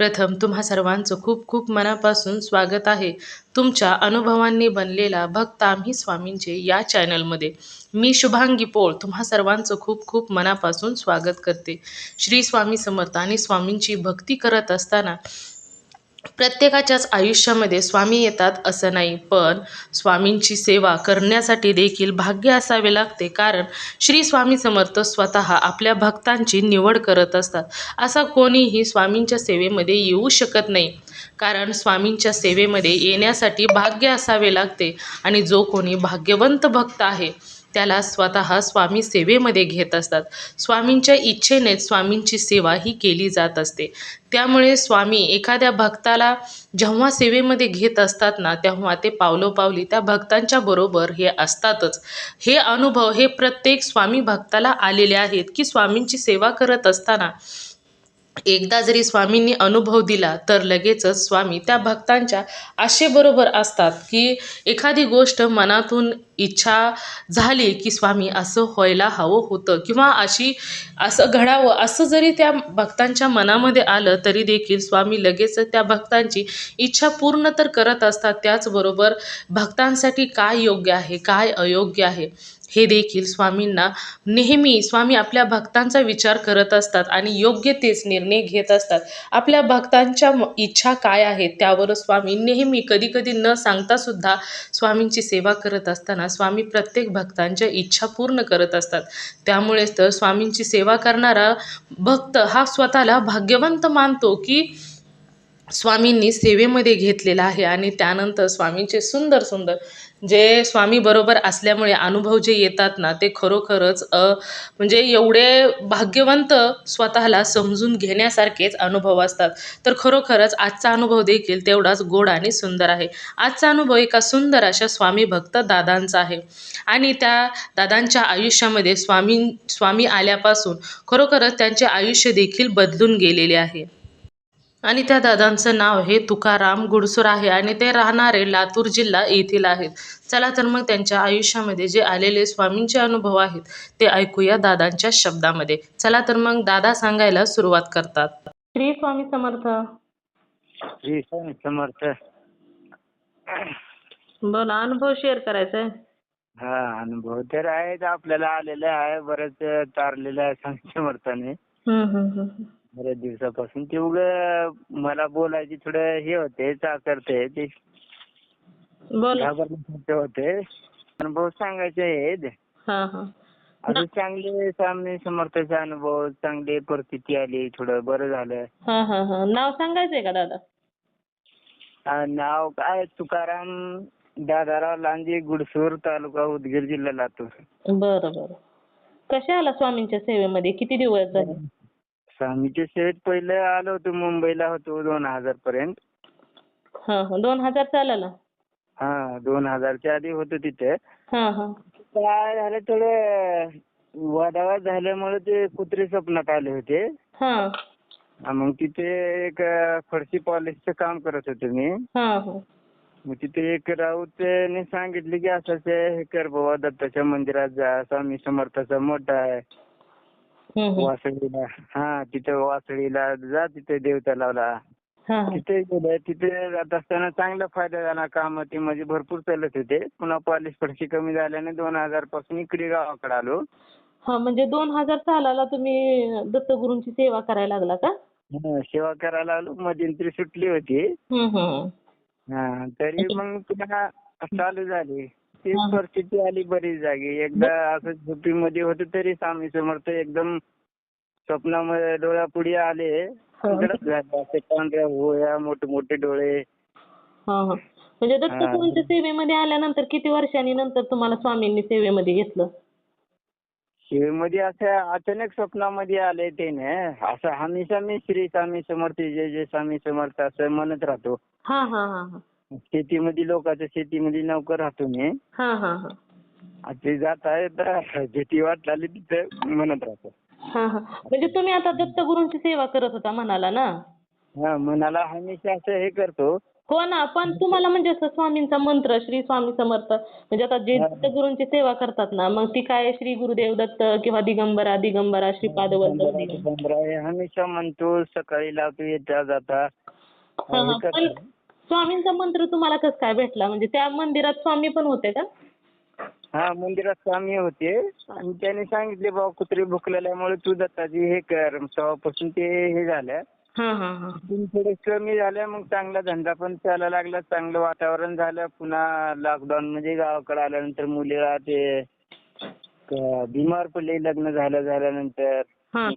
प्रथम तुम्हा सर्वांचं खूप खूप मनापासून स्वागत आहे. तुमच्या अनुभवांनी बनलेला भक्त आम्ही स्वामींचे या चॅनलमध्ये. मी शुभांगी पोळ तुम्हा सर्वांचं खूप खूप मनापासून स्वागत करते. श्री स्वामी समर्थ आणि स्वामींची भक्ती करत असताना प्रत्येकाच्याच आयुष्यामध्ये स्वामी येतात असं नाही पण स्वामींची सेवा करण्यासाठी देखील भाग्य असावे लागते. कारण श्री स्वामी समर्थ स्वतः आपल्या भक्तांची निवड करत असतात. असा कोणीही स्वामींच्या सेवेमध्ये येऊ शकत नाही. कारण स्वामींच्या सेवेमध्ये येण्यासाठी भाग्य असावे लागते. आणि जो कोणी भाग्यवंत भक्त आहे त्याला स्वतः स्वामी सेवेमध्ये घेत असतात. स्वामींच्या इच्छेनेच स्वामींची सेवा ही केली जात असते. त्यामुळे स्वामी एखाद्या भक्ताला जेव्हा सेवेमध्ये घेत असतात ना तेव्हा ते पावलोपावली त्या भक्तांच्या बरोबर हे असतातच. हे अनुभव हे प्रत्येक स्वामी भक्ताला आलेले आहेत की स्वामींची सेवा करत असताना एकदा जरी स्वामींनी अनुभव दिला तर लगेचच स्वामी त्या भक्तांच्या आशेबरोबर असतात की एखादी गोष्ट मनातून इच्छा झाली की स्वामी असं व्हायला हवं होतं. किंवा अशी असं घडावं असं जरी त्या भक्तांच्या मनामध्ये आलं तरी देखील स्वामी लगेच त्या भक्तांची इच्छा पूर्ण तर करत असतात. त्याचबरोबर भक्तांसाठी काय योग्य आहे काय अयोग्य आहे हे देखील स्वामींना नेहमी स्वामी आपल्या भक्तांचा विचार करत असतात आणि योग्य तेच निर्णय घेत असतात. आपल्या भक्तांच्या इच्छा काय आहेत त्यावर स्वामी नेहमी कधीकधी न सांगतासुद्धा स्वामींची सेवा करत असताना स्वामी प्रत्येक भक्तांच्या इच्छा पूर्ण करत असतात. त्यामुळेच तर स्वामींची सेवा करणारा भक्त हा स्वतःला भाग्यवंत मानतो की स्वामींनी सेवेमध्ये घेतलेला आहे आणि त्यानंतर स्वामींचे सुंदर सुंदर जे स्वामी बरोबर असल्यामुळे अनुभव जे येतात ना ते खरोखरच अ म्हणजे एवढे भाग्यवंत स्वतःला समजून घेण्यासारखेच अनुभव असतात. तर खरोखरच आजचा अनुभव देखील तेवढाच गोड आणि सुंदर आहे. आजचा अनुभव एका सुंदर अशा स्वामी भक्त दादांचा आहे. आणि त्या दादांच्या आयुष्यामध्ये स्वामी स्वामी आल्यापासून खरोखरच त्यांचे आयुष्य देखील बदलून गेलेले आहे. आणि त्या दादांचं नाव हे तुकाराम गुडसूर आहे आणि ते राहणारे लातूर जिल्हा येथील आहेत. चला तर मग त्यांच्या आयुष्यामध्ये जे आलेले स्वामींचे अनुभव आहेत ते ऐकूया दादांच्या शब्दामध्ये. चला तर मग दादा सांगायला सुरुवात करतात. श्री स्वामी समर्थ. श्री स्वामी समर्थ. बोला अनुभव शेअर करायचा आहे हा अनुभव तर आहेत आपल्याला आलेले आहे बरेच तारलेलं आहे स्वामी समर्थाने. बऱ्याच दिवसापासून. ते उग मला बोलायची थोडं हे होते चाकरते. ते बोला. घाबरण्यासारखे होते. अनुभव सांगायचे आहेत. हां हां. असं चांगले स्वामी समर्थाचे अनुभव चांगली परिस्थिती आली थोडं बरं झालं. हां हां हां. नाव सांगायचंय का दादा? आ, नाव काय? तुकाराम दादाराव लांजे गुडसूर तालुका उदगीर जिल्हा लातूर. बरं बरं. कसे आला स्वामींच्या सेवेमध्ये? किती दिवस झाले? स्वामीच्या सेवेत पहिले आलो होतो मुंबईला होतो दोन हजार पर्यंत. हां हां दोन हजार चालाला हा दोन हजारच्या आधी होतो तिथे. हां हां. काय झालं थोडं वादावाद झाल्यामुळे ते कुत्रे स्वप्नात आले होते. हां. हा, मग तिथे एक अं, फरशी पॉलिशचं काम करत होतो मी. हां हां. मग तिथे एक राऊतने सांगितले की असं असं हे कर बाबा दत्ताच्या मंदिरात जा स्वामी समर्थाचा मोठा आहे. वासळीला. हा तिथे वासळीला. जा तिथे देव तलावला तिथे गेलं तिथे जात असताना चांगला फायदा झाला काम. ते म्हणजे भरपूर चालत होते. पुन्हा पॉलिश फरशी कमी झाल्याने दोन हजारपासून इकडे गावाकडे आलो. हा म्हणजे दोन हजार सालाला तुम्ही दत्तगुरूंची सेवा करायला लागला का? सेवा करायला आलो. मध्यंतरी सुटली होती. हा तरी मग पुन्हा चालू झाली. ती हा. परिस्थिती आली बरीच जागी. एकदा असं झोपीमध्ये होतो तरी स्वामी समर्थ एकदम स्वप्नामध्ये डोळ्यापुढे आले. असे पांढऱ्या होया मोठे मोठे डोळे. हा हा. म्हणजे दत्तगुरूंच्या सेवेमध्ये आल्यानंतर किती वर्षांनी नंतर तुम्हाला स्वामींनी सेवेमध्ये घेतलं? शिवेमध्ये असं अचानक स्वप्नामध्ये आले ते ना. असं हमेशा मी श्री स्वामी समर्थ जय जय स्वामी समर्थ असं म्हणत राहतो. हा हा हा हा. शेतीमध्ये लोकांच्या शेतीमध्ये नौकर राहतो मी हा हा हा ते जात आहे भीती वाटली तिथे म्हणत राहतो हा हा म्हणजे तुम्ही आता दत्तगुरूंची सेवा करत होता म्हणाला ना हा मनाला हमेशा असं हे करतो हो ना पण तुम्हाला म्हणजे असं स्वामींचा मंत्र श्री स्वामी समर्थ म्हणजे आता जे. दत्तगुरूंची सेवा करतात ना मग ती काय श्री गुरुदेव दत्त किंवा दिगंबरा दिगंबरा श्रीपाद वल्लभ दिगंबरा. पंधरा हे हमेशा म्हणतो सकाळी लावतो येता जाता हा, हा. पण. स्वामींचा मंत्र तुम्हाला कसं काय भेटला? म्हणजे त्या मंदिरात स्वामी पण होते का? हा मंदिरात स्वामी होते. आणि त्याने सांगितले बाबा कुत्री भुकलेल्यामुळे तू दत्ताजी हे कर. तेव्हापासून ते हे झालं. हा हा हा. थोडे कमी झालं मग चांगला धंदा पण चालायला लागला. चांगलं वातावरण झालं. पुन्हा लॉकडाऊन मध्ये गावाकडे आल्यानंतर मुलीला ते क- बिमार पडले लग्न झालं झाल्यानंतर. हा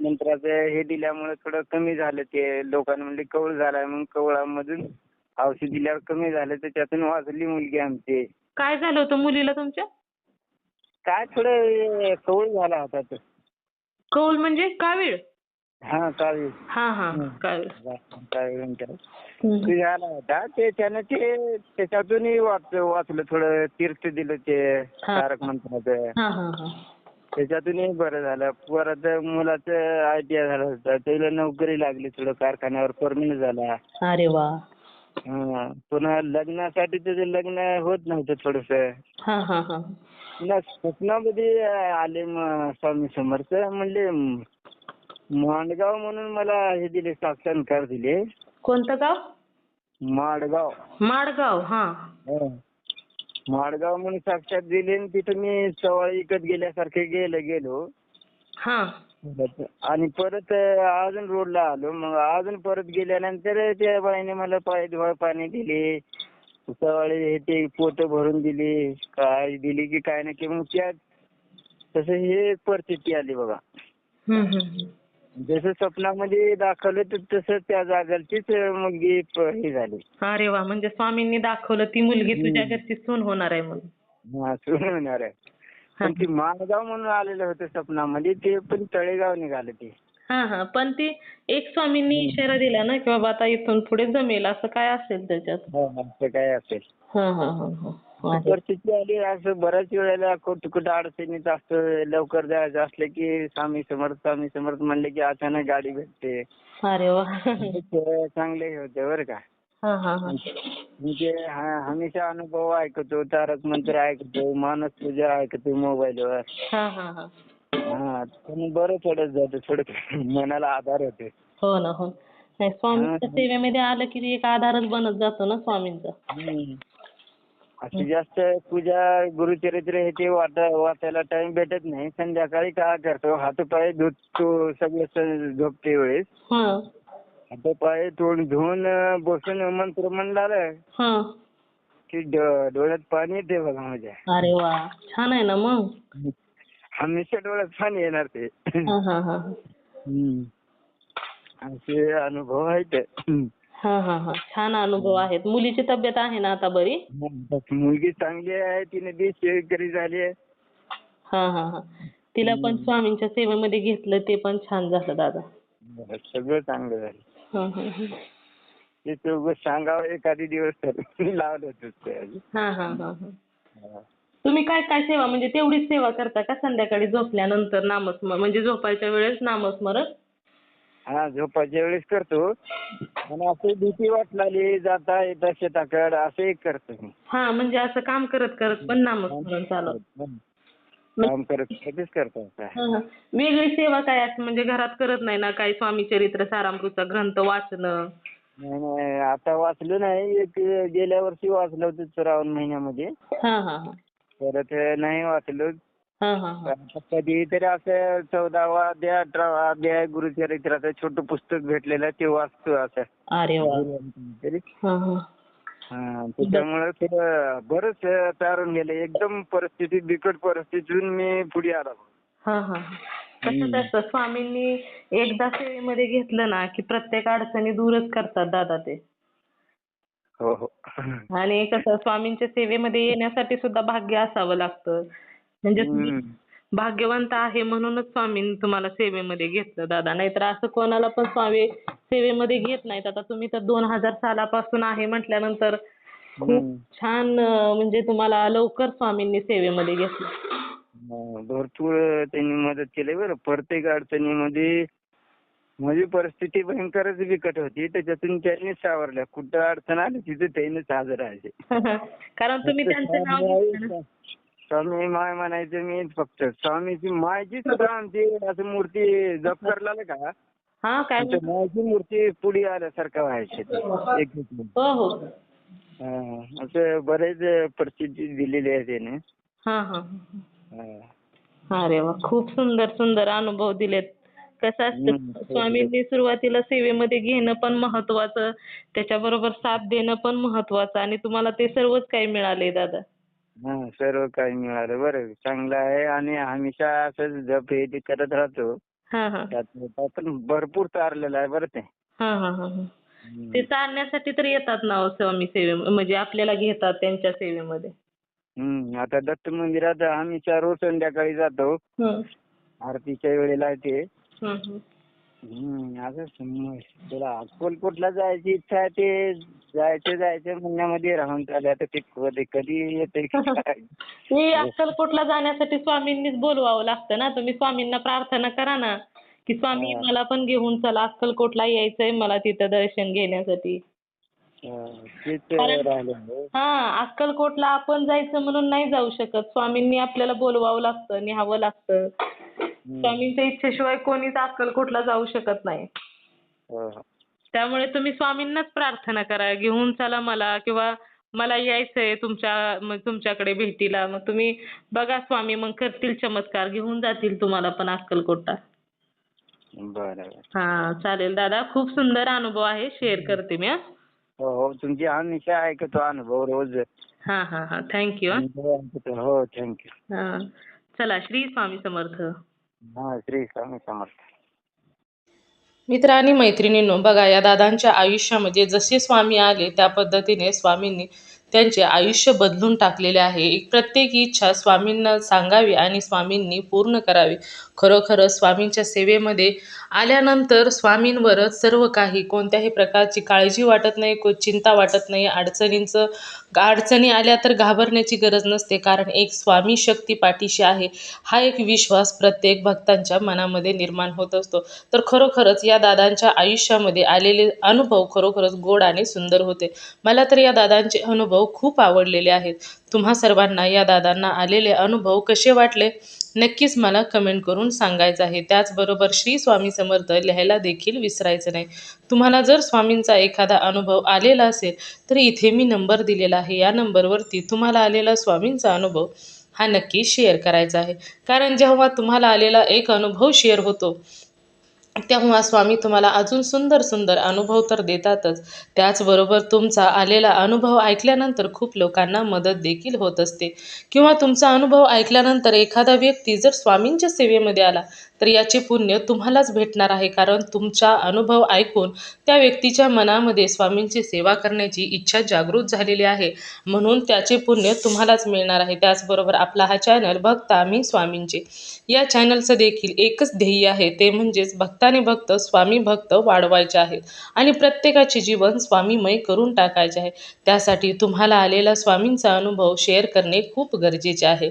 मंत्राचं हे दिल्यामुळे थोडं कमी झालं ते लोकांना म्हणले कवळ झालाय मग कवळामधून औषध दिल्यावर कमी झालं तर त्यातून वाचली मुलगी आमची. काय झालं होतं मुलीला तुमच्या? काय थोडं कवळ झाला होता तो. कौल म्हणजे? कावीळ? हा काळी हा हा. कावीळ. हम्म. ते झाला होता. ते त्यानं ते त्याच्यातूनही वाच वाचलं थोडं तीर्थ दिलं ते. तारक मंत्राचं. त्याच्यातूनही बरं झालं. परत मुलाचं आय टी आय झालं होतं. त्याला नोकरी लागली थोडं कारखान्यावर. परमनंट झाला. अरे वा. हा. पुन्हा लग्नासाठी त्याचं लग्न होत नव्हतं थोडस. हा हा हा. स्वप्नामध्ये आले म- स्वामी समर्थ. म्हणले म- मांडगाव म्हणून मला हे दिले साक्षात्कार दिले. कोणतं गाव? माडगाव. माडगाव हा. हा. माडगाव म्हणून साक्षात दिले आणि तिथं मी सवाळ इकत गेल्यासारखे गेलो गेलो. हा. आणि परत अजून रोडला आलो. मग अजून परत गेल्यानंतर त्या बाईने मला पाय धुवाय पाणी दिले. सवाळी हे ते पोत भरून दिली. काय दिली की काय नाही की मग त्या तसं हे परिस्थिती आली बघा. जसं स्वप्नामध्ये दाखवलं तर तसं त्या जागरचीच मुलगी प- हे झाली. अरे वा? म्हणजे स्वामींनी दाखवलं ती मुलगी तुझ्या. घरची सून होणार आहे म्हणून. हा, सून होणार आहे. हा. पण ती माणगाव म्हणून आलेलं होतं स्वप्नामध्ये ते पण तळेगाव निघालं ते. हा हा. पण ती एक स्वामींनी इशारा दिला ना की बाबा आता इथून पुढे जमेल असं काय असेल त्याच्यात? असं काय असेल. हा हा हा हा. परिस्थिती आली? असं बऱ्याच वेळेला कुठं कुठं अडचणीत असतं. लवकर जायचं असलं की स्वामी समर्थ स्वामी समर्थ म्हणले की अचानक गाडी भेटते. अरे वा. ते चांगले हे होते बरं का. हा हा हा. म्हणजे हमेशा अनुभव ऐकतो तारक मंत्र ऐकतो मानस पूजा ऐकतो मोबाईलवर. हा हा हा. हा पण बरं पडत जातं थोडं मनाला आधार होते. हो ना हो. नाही स्वामींच्या सेवेमध्ये आलं की एक आधारच बनत जातो ना स्वामींचा. अशी जास्त पूजा गुरुचरित्र हे ते वाट वाचायला टाइम भेटत नाही. संध्याकाळी काय करतो? हातपाय धुतो सगळं झोपते वेळेस. हा. हातपाय तोंड धुवून बसून मंत्र म्हणलं हा. की डोळ्यात पाणी येते बघा माझ्या. अरे वा. छान आहे ना मग? हमेशा डोळ्यात पाणी येणार ते. हा हा हा. असे अनुभव आहेत. हा हा हा. छान अनुभव आहेत. मुलीची तब्येत आहे ना आता बरी? मुलगी चांगली आहे. तिने बी सेवेकरी झाली आहे. हा हा हा. तिला पण स्वामींच्या सेवेमध्ये घेतलं. ते पण छान झालं दादा. सगळं चांगलं झालं. हा हा हा. ते चौघ सांगावं एखादी दिवस तर. लावलं होतं ते आधी. हा हा हा हा. हा. तुम्ही काय काय सेवा म्हणजे तेवढीच सेवा करता का संध्याकाळी झोपल्यानंतर नामस्मरण म्हणजे झोपायच्या वेळेस नामस्मरण? हा झोपाच्या वेळेस करतो. आणि असं भीती वाटलाली जाता येता शेताकड असं एक करतो मी. हा म्हणजे असं काम करत करत पण नामस्मरण चालू. काम करत कधीच करतो. हा, हा. वेगळी सेवा काय असं म्हणजे घरात करत नाही ना काही स्वामी चरित्र सारामृतचा ग्रंथ वाचणं? नाही, नाही, आता वाचलं नाही. एक गेल्या वर्षी वाचलं होतं श्रावण महिन्यामध्ये. हा हा हा. परत नाही वाचलं. हा हा हा. कधी तरी असं चौदावा अध्याय अठरावा अध्याय गुरुचरित्राचं छोटं पुस्तक भेटलेलं ते वाचतो असं. अरे वा. हा हा. हा, त्याच्यामुळे थोडं बरंच तारून गेलं. एकदम परिस्थिती बिकट परिस्थितीतून मी पुढे आलो. हा हा हा. कसं असतं स्वामींनी एकदा सेवेमध्ये घेतलं ना की प्रत्येक अडचणी दूरच करतात दादा ते. हो हो. आणि कसं स्वामींच्या सेवेमध्ये येण्यासाठी सुद्धा भाग्य असावं लागतं. म्हणजे तुम्ही. भाग्यवंत आहे म्हणूनच स्वामींनी तुम्हाला सेवेमध्ये घेतलं दादा. नाहीतर असं कोणाला पण स्वामी सेवेमध्ये घेत नाहीत. आता तुम्ही तर दोन हजार सालापासून आहे म्हटल्यानंतर खूप. छान म्हणजे तुम्हाला लवकर स्वामींनी सेवेमध्ये घेतलं. भरपूर त्यांनी मदत केली बरं. प्रत्येक अडचणीमध्ये माझी परिस्थिती भयंकरच बिकट होती. त्याच्यातून त्यांनीच सावरल्या कुठं अडचण आली तिथे त्यांनीच हजर राहायचे कारण तुम्ही त्यांचं नाव घेतलं ना. स्वामी माय म्हणायचं मी फक्त. स्वामीची मायची सुद्धा आमची असं मूर्ती जप करला का? हा काय आमच्या मायची मूर्ती पुढे आल्यासारखं व्हायचे ते. एक एक. हो हो. हा, असं बरेच परिस्थिती दिलेली आहे त्याने. हा हा हा. अरे वा खूप सुंदर सुंदर अनुभव दिलेत. कसं हम्म. असतं स्वामींनी सुरुवातीला सेवेमध्ये घेणं पण महत्वाचं त्याच्याबरोबर साथ देणं पण महत्वाचं आणि तुम्हाला ते सर्वच काही मिळाले दादा. हा सर्व काही मिळालं बरं चांगलं आहे आणि हमेशा असं जप हे ते करत राहतो हा हा त्यात पण भरपूर तारलेलं आहे बरं ते हा हा हा हा. हम्म. ते चालण्यासाठी तर येतात ना हो स्वामी सेवे म्हणजे आपल्याला घेतात त्यांच्या सेवेमध्ये हम्म आता दत्त मंदिरात हमेशा रोज संध्याकाळी जातो. आरतीच्या वेळेला ते हम्म, हम्म. हम्म असं सम- तुला अक्कलकोटला जायची इच्छा आहे ते जायचं जायचं म्हणण्यामध्ये राहून चालले. आता ते कधी कधी येते. हे अक्कलकोटला जाण्यासाठी स्वामींनीच बोलवावं लागतं ना. तुम्ही स्वामींना प्रार्थना करा ना. की स्वामी. मला पण घेऊन चला. अक्कलकोटला यायचंय मला तिथं दर्शन घेण्यासाठी. हा, अक्कलकोटला आपण जायचं म्हणून नाही जाऊ शकत. स्वामींनी आपल्याला बोलवावं लागतं न्यावं लागतं. स्वामींच्या इच्छेशिवाय कोणीच अक्कलकोटला जाऊ शकत नाही. त्यामुळे तुम्ही स्वामींनाच प्रार्थना करा घेऊन चला मला किंवा मला यायचंय तुमच्या मग तुमच्याकडे भेटीला. मग तुम्ही बघा स्वामी मग करतील चमत्कार घेऊन जातील तुम्हाला पण अक्कलकोटला. बरं बरं. हा चालेल दादा. खूप सुंदर अनुभव आहे. शेअर करते मी हा. हो हो. तुमची हमेशा ऐकतो अनुभव रोज? हा हा हा. थँक्यू हो. थँक्यू हा. चला श्री स्वामी समर्थ. हा श्री स्वामी समर्थ. मित्र आणि मैत्रिणींनो बघा या दादांच्या आयुष्यामध्ये जसे स्वामी आले त्या पद्धतीने स्वामींनी त्यांचे आयुष्य बदलून टाकलेले आहे. एक प्रत्येक इच्छा स्वामींना सांगावी आणि स्वामींनी पूर्ण करावी. खरोखरच स्वामींच्या सेवेमध्ये आल्यानंतर स्वामींवरच सर्व काही कोणत्याही प्रकारची काळजी वाटत नाही को चिंता वाटत नाही. अडचणींचं अडचणी आल्या तर घाबरण्याची गरज नसते. कारण एक स्वामी शक्ती पाठीशी आहे. हा एक विश्वास प्रत्येक भक्तांच्या मनामध्ये निर्माण होत असतो. तर खरोखरच या दादांच्या आयुष्यामध्ये आलेले अनुभव खरोखरच गोड आणि सुंदर होते. मला तर या दादांचे अनुभव अनुभव खूप आवडलेले आहेत. तुम्हा सर्वांना या दादांना आलेले अनुभव कसे वाटले? नक्कीच मला कमेंट करून सांगायचं आहे. त्याचबरोबर श्री स्वामी समर्थ लिहायला देखील विसरायचं नाही. तुम्हाला जर स्वामींचा एखादा अनुभव आलेला असेल तर इथे मी नंबर दिलेला आहे. या नंबरवरती तुम्हाला आलेला स्वामींचा अनुभव हा नक्की शेअर करायचा आहे. कारण जेव्हा तुम्हाला आलेला एक अनुभव शेअर होतो तेव्हा स्वामी तुम्हाला अजून सुंदर सुंदर अनुभव तर देतातच. त्याचबरोबर तुमचा आलेला अनुभव ऐकल्यानंतर खूप लोकांना मदत देखील होत असते. किंवा तुमचा अनुभव ऐकल्यानंतर एखादा व्यक्ती जर स्वामींच्या सेवेमध्ये आला तर याचे पुण्य तुम्हालाच भेटणार आहे. कारण तुमचा अनुभव ऐकून त्या व्यक्तीच्या मनामध्ये स्वामींची सेवा करण्याची इच्छा जागृत झालेली आहे. म्हणून त्याचे पुण्य तुम्हालाच मिळणार आहे. त्याचबरोबर आपला हा चॅनल भक्त आम्ही स्वामींचे. या चॅनलचं देखील एकच ध्येय आहे. ते म्हणजेच भक्ताने भक्त स्वामी भक्त वाढवायचे आहेत. आणि प्रत्येकाचे जीवन स्वामीमय करून टाकायचे आहे. त्यासाठी तुम्हाला आलेला स्वामींचा अनुभव शेअर करणे खूप गरजेचे आहे.